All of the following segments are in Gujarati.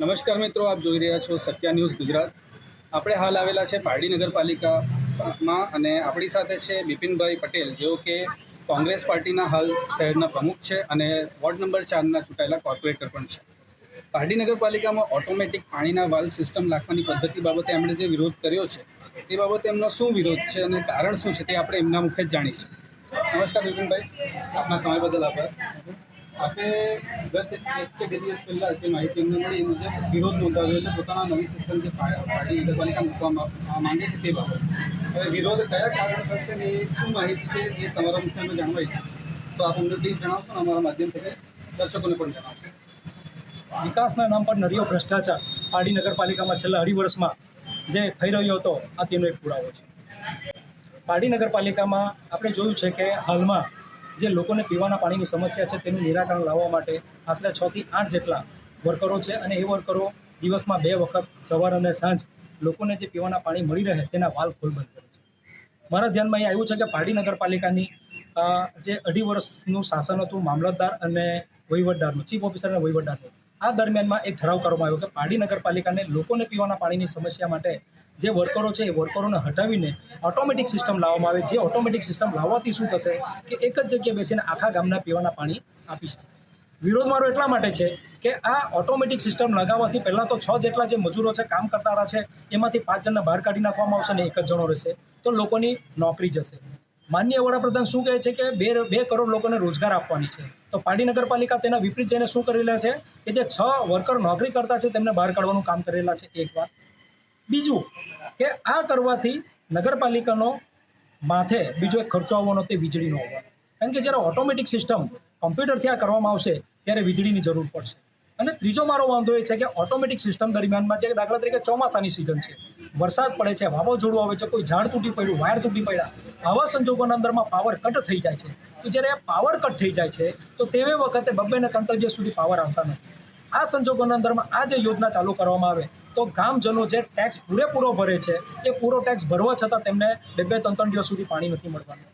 નમસ્કાર મિત્રો, આપ જોઈ રહ્યા છો સત્યા ન્યૂઝ ગુજરાત. આપણે હાલ આવેલા છે પારડી નગરપાલિકામાં અને આપણી સાથે છે બિપિનભાઈ પટેલ, જેઓ કે કોંગ્રેસ પાર્ટીના હાલ શહેરના પ્રમુખ છે અને વોર્ડ નંબર ચારના ચૂંટાયેલા કોર્પોરેટર પણ છે. પારડી નગરપાલિકામાં ઓટોમેટિક પાણીના વાલ્વ સિસ્ટમ નાખવાની પદ્ધતિ બાબતે એમણે જે વિરોધ કર્યો છે, તે બાબતે એમનો શું વિરોધ છે અને કારણ શું છે તે આપણે એમના મુખે જ જાણીશું. નમસ્કાર બિપિનભાઈ, આપના સમય બદલ આભાર. આપણે એક કે દિવસ પહેલાં જે માહિતી મળી એ વિરોધ નોંધાવ્યો છે, પોતાના નવી સિસ્ટમ જે પાર્ટી નગરપાલિકા મૂકવા માંગે છે તે બાબત. હવે વિરોધ કયા કારણસર છે ને શું માહિતી છે એ તમારા મુખ્ય અમે જાણવા તો આપ અમને પ્લીઝ જણાવશો ને અમારા માધ્યમથી દર્શકોને પણ જણાવશો. વિકાસના નામ પર નરિયો ભ્રષ્ટાચાર પાડી નગરપાલિકામાં છેલ્લા અઢી વર્ષમાં જે થઈ રહ્યો હતો, આ તેનો એક પુરાવો છે. પાડી નગરપાલિકામાં આપણે જોયું છે કે હાલમાં જે લોકોને પીવાના પાણીની સમસ્યા છે તેનું નિરાકરણ લાવવા માટે આશરે છ થી આઠ જેટલા વર્કરો છે અને એ વર્કરો દિવસમાં બે વખત સવાર અને સાંજ લોકોને જે પીવાના પાણી મળી રહે તેના વાલ ખોલ બંધ કરે છે. મારા ધ્યાનમાં એ આવ્યું છે કે પારડી નગરપાલિકાની જે અઢી વર્ષનું શાસન હતું, મામલતદાર અને વહીવટદારનું, ચીફ ઓફિસર અને વહીવટદારનું, આ દરમિયાનમાં એક ઠરાવ કરવામાં આવ્યો કે પારડી નગરપાલિકાને લોકોને પીવાના પાણીની સમસ્યા માટે જે વર્કરો છે એ વર્કરોને હટાવીને ઓટોમેટિક સિસ્ટમ લાવવામાં આવે, જે ઓટોમેટિક સિસ્ટમ લાવવાથી શું થશે કે એક જ જગ્યાએ બેસીને આખા ગામના પીવાના પાણી આપી શકે. વિરોધ મારો એટલા માટે છે કે આ ઓટોમેટિક સિસ્ટમ લગાવવાથી પહેલાં તો છ જેટલા જે મજૂરો છે, કામ કરનારા છે, એમાંથી પાંચ જણને બહાર કાઢી નાખવામાં આવશે ને એક જ જણો રહેશે, તો લોકોની નોકરી જશે. માનનીય વડાપ્રધાન શું કહે છે કે બે બે કરોડ લોકોને રોજગાર આપવાની છે. તો પાડી નગરપાલિકા તેના વિપરીત જઈને શું કરી રહ્યા છે? કે જે છ વર્કર નોકરી કરતા છે તેમને બહાર કાઢવાનું કામ કરેલા છે એક વાત બીજું કે આ કરવાથી નગરપાલિકાનો માથે બીજો એક ખર્ચો આવવાનો તે વીજળીનો આવવાનો. કારણ કે જ્યારે ઓટોમેટિક સિસ્ટમ કમ્પ્યુટરથી આ કરવામાં આવશે, ત્યારે વીજળીની જરૂર પડશે. અને ત્રીજો મારો વાંધો એ છે કે ઓટોમેટિક સિસ્ટમ દરમિયાનમાં જે દાખલા તરીકે ચોમાસાની સિઝન છે, વરસાદ પડે છે, વાવાઝોડું આવે છે, કોઈ ઝાડ તૂટી પડ્યું, વાયર તૂટી પડ્યા, આવા સંજોગોના અંદરમાં પાવર કટ થઈ જાય છે. તો જ્યારે પાવર કટ થઈ જાય છે, તો તેવે વખતે બબ્બે ને ત્રણ સુધી પાવર આવતા નથી. આ સંજોગોના અંદરમાં આ જે યોજના ચાલુ કરવામાં આવે તો ગામજનો જે ટેક્સ પૂરેપૂરો ભરે છે, એ પૂરો ટેક્સ ભરવા છતાં તેમને બે બે ત્રણ ત્રણ દિવસ સુધી પાણી નથી મળવાનું.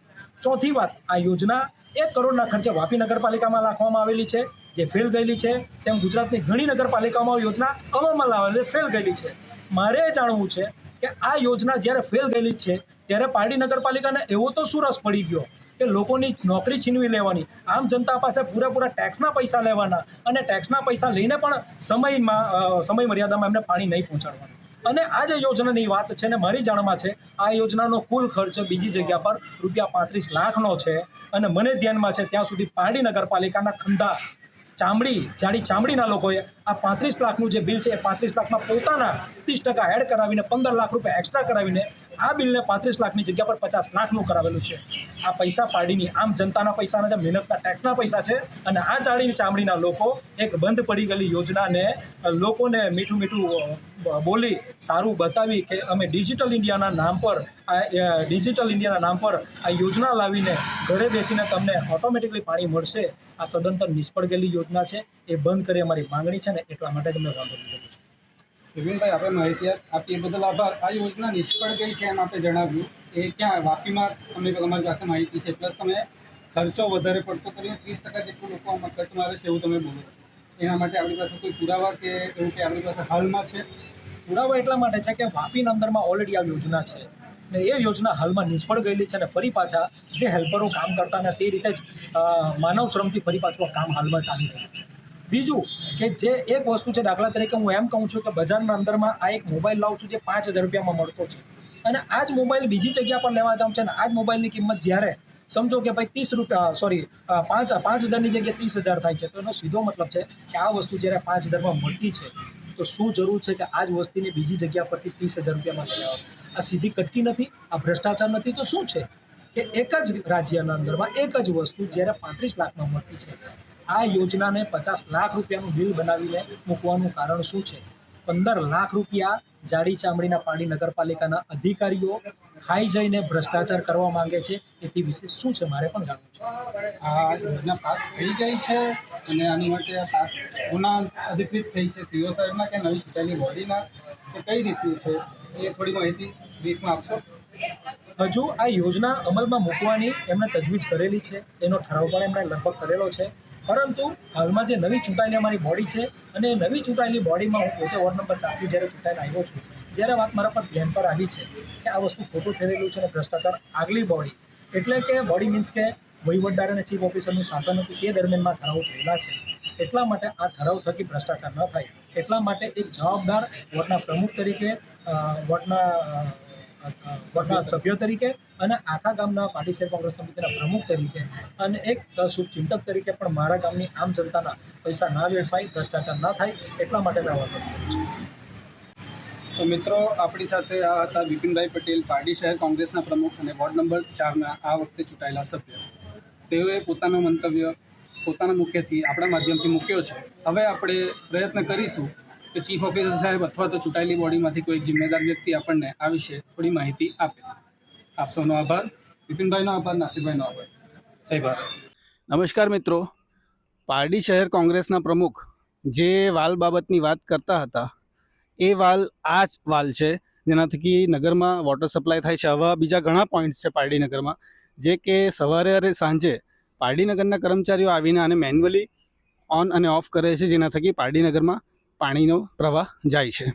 ચોથી વાત, આ યોજના એક કરોડના ખર્ચે વાપી નગરપાલિકામાં નાખવામાં આવેલી છે, જે ફેલ ગયેલી છે. તેમ ગુજરાતની ઘણી નગરપાલિકાઓમાં યોજના અમલમાં લાવેલી ફેલ ગયેલી છે. મારે એ જાણવું છે કે આ યોજના જ્યારે ફેલ ગયેલી છે, ત્યારે પારડી નગરપાલિકાને એવો તો શું રસ પડી ગયો કે લોકોની નોકરી છીનવી લેવાની. આમ જનતા પાસે પૂરેપૂરા ટેક્સના પૈસા લેવાના અને ટેક્સના પૈસા લઈને પણ સમયમાં સમય મર્યાદામાં એમને પાણી નહીં પહોંચાડવાનું. અને આ જે યોજનાની વાત છે ને મારી જાણમાં છે, આ યોજનાનો કુલ ખર્ચ બીજી જગ્યા પર રૂપિયા પાંત્રીસ લાખનો છે અને મને ધ્યાનમાં છે ત્યાં સુધી પારડી નગરપાલિકાના ખંધા ચામડી, જાડી ચામડીના લોકોએ આ પાંત્રીસ લાખનું જે બિલ છે એ પાંત્રીસ લાખમાં પોતાના ત્રીસ ટકા એડ કરાવીને પંદર લાખ રૂપિયા એક્સ્ટ્રા કરાવીને આ બિલને પાંત્રીસ લાખની જગ્યા પર પચાસ લાખનું કરાવેલું છે. આ પૈસા પાડીની આમ જનતાના પૈસાના જે મહેનતના ટેક્સના પૈસા છે અને આ જાડી ચામડીના લોકો એક બંધ પડી ગયેલી યોજનાને લોકોને મીઠું મીઠું બોલી સારું બતાવી કે અમે ડિજિટલ ઇન્ડિયાના નામ પર, આ ડિજિટલ ઇન્ડિયાના નામ પર આ યોજના લાવીને ઘરે બેસીને તમને ઓટોમેટિકલી પાણી મળશે. આ સદંતર નિષ્ફળ ગયેલી યોજના છે. એ બંધ કરી અમારી માંગણી છે ને એટલા માટે જ અમે વાંધો લીધો છે. વિપિનભાઈ આપણે માહિતી આપી એ બદલ આભાર. આ યોજના નિષ્ફળ ગઈ છે એમ આપણે જણાવ્યું. એ ક્યાં? વાપીમાં અમને તમારી પાસે માહિતી છે. પ્લસ તમે ખર્ચો વધારે પડતો કરીને ત્રીસ ટકા જેટલું લોકો આમાં ખર્ચ મારે છે એવું તમે બોલો એના માટે આપણી પાસે કોઈ પુરાવા કે એવું કે આપણી પાસે હાલમાં છે? પુરાવા એટલા માટે છે કે વાપીના અંદરમાં ઓલરેડી આ યોજના છે. ને એ યોજના હાલમાં નિષ્ફળ ગયેલી છે અને ફરી પાછા જે હેલ્પરો કામ કરતા ને તે રીતે જ માનવ શ્રમથી ફરી પાછું આ કામ હાલમાં ચાલી રહ્યું છે. બીજું કે જે એક વસ્તુ છે દાખલા તરીકે હું એમ કહું છું કે બજારના અંદરમાં આ એક મોબાઈલ લાવું છું જે પાંચ હજાર રૂપિયામાં મળતો છે. અને આ જ મોબાઈલ બીજી જગ્યા પર લેવા જાઉં છે અને આ જ મોબાઈલની કિંમત જ્યારે સમજો કે ભાઈ ત્રીસ રૂપિયા સોરી પાંચ પાંચ હજારની જગ્યાએ ત્રીસ હજાર થાય છે, તો એનો સીધો મતલબ છે કે આ વસ્તુ જ્યારે પાંચ હજારમાં મળતી છે, તો શું જરૂર છે કે આ જ વસ્તીને બીજી જગ્યા પરથી ત્રીસ હજાર રૂપિયામાં લેવા? આ સીધી કટકી નથી, આ ભ્રષ્ટાચાર નથી, તો શું છે? કે એક જ રાજ્યના અંદરમાં એક જ વસ્તુ જ્યારે પાંત્રીસ લાખમાં મળતી છે આ યોજનાને પચાસ લાખ રૂપિયાનું બિલ બનાવીને મૂકવાનું કારણ શું છે? પંદર લાખ રૂપિયા જાડી ચામડીના પાણી નગરપાલિકાના અધિકારીઓ ખાઈ જઈને ભ્રષ્ટાચાર કરવા માંગે છે. એથી વિશે શું છે મારે પણ જાણવું છે. આ યોજના પાસ થઈ ગઈ છે અને આની માટે આ પાસ ગુના અધિકૃત થઈ છે સીઓ સાહેબના કે નવી ચૂંટાયેલી બોડીના? કે કઈ રીતનું છે? એ થોડી માહિતી બ્રીફમાં આપશો? હજુ આ યોજના અમલમાં મૂકવાની એમણે તજવીજ કરેલી છે. એનો ઠરાવ પણ એમણે લગભગ કરેલો છે. પરંતુ હાલમાં જે નવી ચૂંટાયેલી અમારી બોડી છે અને નવી ચૂંટાયેલી બોડીમાં હું પોતે વોર્ડ નંબર ચારથી જ્યારે ચૂંટાઈને આવ્યો છું જ્યારે વાત મારા પર ધ્યાન પર આવી છે કે આ વસ્તુ ખોટું રહેલું છે અને ભ્રષ્ટાચાર આગલી બોડી એટલે કે બોડી મીન્સ કે વહીવટદાર અને ચીફ ઓફિસરનું શાસન હતું તે દરમિયાનમાં ઠરાવ થયેલા છે. એટલા માટે આ ઠરાવ થકી ભ્રષ્ટાચાર ન થાય. એટલા માટે એક જવાબદાર વોર્ડના પ્રમુખ તરીકે વોર્ડના અ, સભ્ય તરીકે અને આખા ગામના પાર્ટી શેર કોંગ્રેસ સમિતિના પ્રમુખ તરીકે અને એક શુભચિંતક તરીકે પણ મારા ગામની આમ જનતાના પૈસા ના વેડફાય ભ્રષ્ટાચાર ના થાય એટલા માટે મેં આ વાત તો મિત્રો આપણી સાથે આ હતા બિપિનભાઈ પટેલ પારડી શહેર કોંગ્રેસના પ્રમુખ અને વોર્ડ નંબર ચારના આ વખતે ચૂંટાયેલા સભ્ય. તેઓએ પોતાનું મંતવ્ય પોતાના મુખ્યથી આપણા માધ્યમથી મૂક્યો છે. હવે આપણે પ્રયત્ન કરીશું કે ચીફ ઓફિસર સાહેબ અથવા તો ચૂંટાયેલી બોડીમાંથી કોઈ જિમ્મેદાર વ્યક્તિ આપણને આ વિશે થોડી માહિતી આપે. આપ સૌનો આભાર. વિપિનભાઈનો આભાર નાસિકભાઈનો આભાર. નમસ્કાર મિત્રો. પારડી શહેર કોંગ્રેસના પ્રમુખ જે વાલ બાબતની વાત કરતા હતા, એ વાલ આ જ વાલ છે. જેનાથી નગરમાં વોટર સપ્લાય થાય છે. આવા બીજા ઘણા પોઈન્ટ્સ છે પારડી નગરમાં. જે કે સવારે અને સાંજે પારડી નગરના કર્મચારીઓ આવીને આને મેન્યુઅલી ઓન અને ઓફ કરે છે. જેના થકી પારડી નગરમાં પાણીનો પ્રવાહ જાય છે.